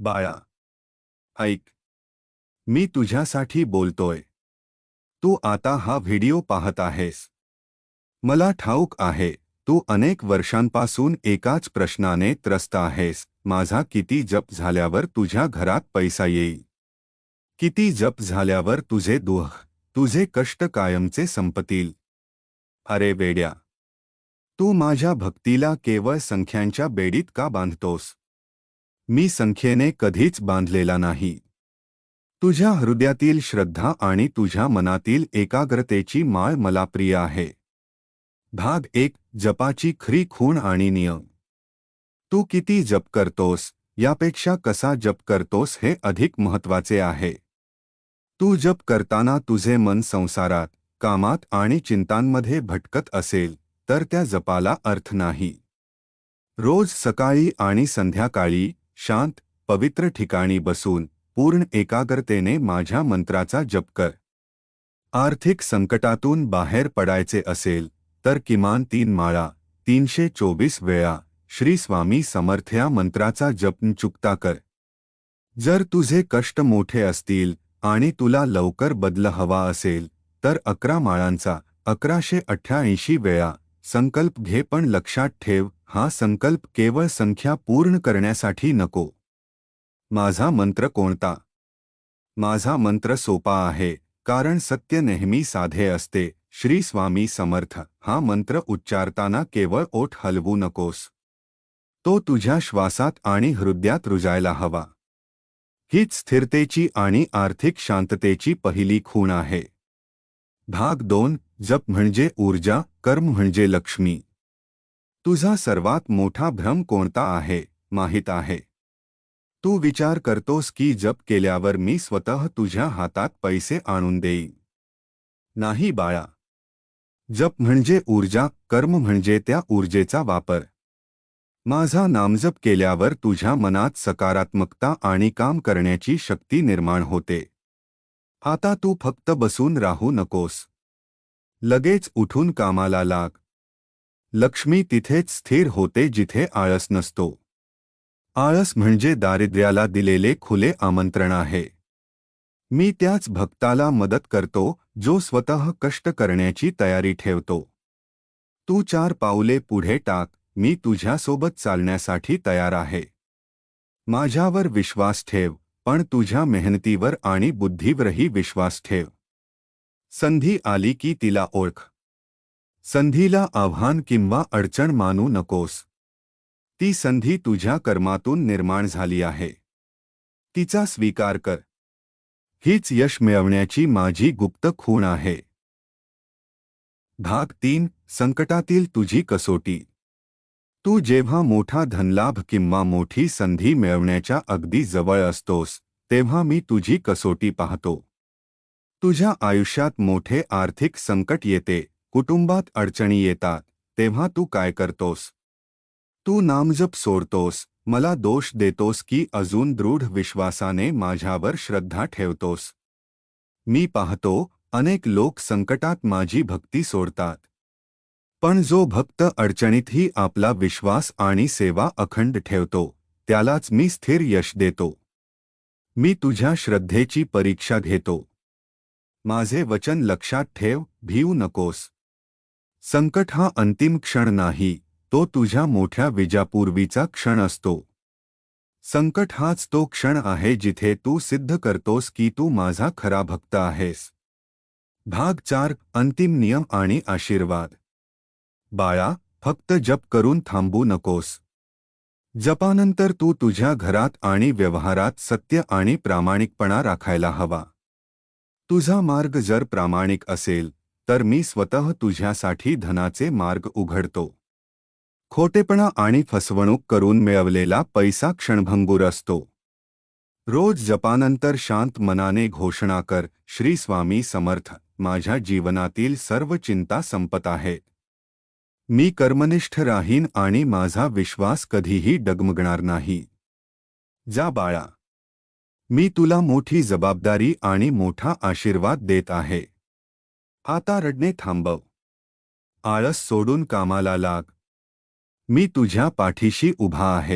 बाळा ऐक. मी तुझ्यासाठी बोलतोय. तू आता हा व्हिडिओ पाहत आहेस. मला ठाऊक आहे तू अनेक वर्षांपासून एकाच प्रश्नाने त्रस्त आहेस. माझा किती जप झाल्यावर तुझ्या घरात पैसा येईल? किती जप झाल्यावर तुझे दुःख तुझे कष्ट कायमचे संपतील? अरे वेड्या. तू माझ्या भक्तीला केवळ संख्यांच्या बेडीत का बांधतोस? मी संख्येने कधीच बांधलेला नाही. तुझ्या हृदयातील श्रद्धा आणि तुझ्या मनातील एकाग्रतेची माळ मला प्रिय आहे. भाग एक जपाची खरी खूण आणि नियम. तू किती जप करतोस यापेक्षा कसा जप करतोस हे अधिक महत्त्वाचे आहे. तू जप करताना तुझे मन संसारात कामात आणि चिंतांमध्ये भटकत असेल तर त्या जपाला अर्थ नाही. रोज सकाळी आणि संध्याकाळी शांत पवित्र ठिकाणी बसून पूर्ण एकाग्रतेने माझ्या मंत्राचा जप कर. आर्थिक संकटातून बाहेर पडायचे असेल तर किमान तीन माळा तीनशे चोवीस वेळा श्री स्वामी समर्थ्या मंत्राचा जप चुकता कर. जर तुझे कष्ट मोठे असतील आणि तुला लवकर बदल हवा असेल तर अकरा माळांचा अकराशे अठ्ठ्याऐंशी वेळा संकल्प घे पण लक्षात ठेव हा संकल्प केवळ संख्या पूर्ण करण्यासाठी नको. माझा मंत्र कोणता? माझा मंत्र सोपा आहे, कारण सत्य नेहमी साधे असते. श्री स्वामी समर्थ, हा मंत्र उच्चारताना केवळ ओठ हलवू नकोस. तो तुझ्या श्वासात आणि हृदयात रुजायला हवा. हीच स्थिरतेची आणि आर्थिक शांततेची पहिली खूण आहे. भाग दोन, जप म्हणजे ऊर्जा, कर्म म्हणजे लक्ष्मी. तुझा सर्वात मोठा भ्रम कोणता आहे माहीत आहे? तू विचार करतोस की जप केल्यावर मी स्वतः तुझ्या हातात पैसे आणून देईन. नाही बाळा. जप म्हणजे ऊर्जा कर्म म्हणजे त्या ऊर्जेचा वापर. माझा नामजप केल्यावर तुझ्या मनात सकारात्मकता आणि काम करण्याची शक्ती निर्माण होते. आता तू फक्त बसून राहू नकोस. लगेच उठून कामाला लाग. लक्ष्मी तिथेच स्थिर होते जिथे आळस नसतो. आळस म्हणजे दारिद्र्याला दिलेले खुले आमंत्रण आहे. मी त्याच भक्ताला मदत करतो जो स्वतः कष्ट करण्याची तयारी ठेवतो. तू चार पाऊले पुढे टाक मी तुझ्यासोबत चालण्यासाठी तयार आहे. माझ्यावर विश्वास ठेव पण तुझ्या मेहनतीवर आणि बुद्धीवरही विश्वास ठेव. संधी आली की तिला ओळख. संधीला आव्हान किंवा अडचण मानू नकोस. ती संधी तुझ्या कर्मातून निर्माण झाली आहे. तिचा स्वीकार कर. हीच यश मिळवण्याची माझी गुप्त खूण आहे. भाग तीन, संकटातील तुझी कसोटी. तू जेव्हा मोठा धनलाभ किंवा मोठी संधी मिळवण्याच्या अगदी जवळ असतोस, तेव्हा मी तुझी कसोटी पाहतो. तुझ्या आयुष्यात मोठे आर्थिक संकट येते. कुटुंबात अडचणी येतात तेव्हा तू काय करतोस? तू नामजप सोडतोस मला दोष देतोस की अजून दृढ विश्वासाने माझ्यावर श्रद्धा ठेवतोस. मी पाहतो अनेक लोक संकटात माझी भक्ती सोडतात. पण जो भक्त अडचणीतही आपला विश्वास आणि सेवा अखंड ठेवतो त्यालाच मी स्थिर यश देतो. मी तुझ्या श्रद्धेची परीक्षा घेतो. माझे वचन लक्षात ठेव भिऊ नकोस. संकट हा अंतिम क्षण नाही तो तुझ्या मोठ्या विजापूर्वीचा क्षण असतो. संकट हाच तो क्षण आहे जिथे तू सिद्ध करतोस की तू माझा खरा भक्त आहेस. भाग चार अंतिम नियम आणि आशीर्वाद. बाळा फक्त जप करून थांबू नकोस. जपानंतर तू तुझ्या घरात आणि व्यवहारात सत्य आणि प्रामाणिकपणा राखायला हवा. तुझा मार्ग जर प्रामाणिक असेल तर मी स्वतः तुझ्यासाठी धनाचे मार्ग उघडतो. खोटेपणा आणि फसवणूक करून मिळवलेला पैसा क्षणभंगूर असतो. रोज जपानंतर शांत मनाने घोषणा कर, श्री स्वामी समर्थ, माझ्या जीवनातील सर्व चिंता संपत आहेत मी कर्मनिष्ठ राहीन आणि माझा विश्वास कधीही डगमगणार नाही. जा बाळा. मी तुला मोठी जबाबदारी आणि मोठा आशीर्वाद देत आहे. आता रडणे थांबव. आळस सोडून कामाला लाग. मी तुझ्या पाठीशी उभा आहे.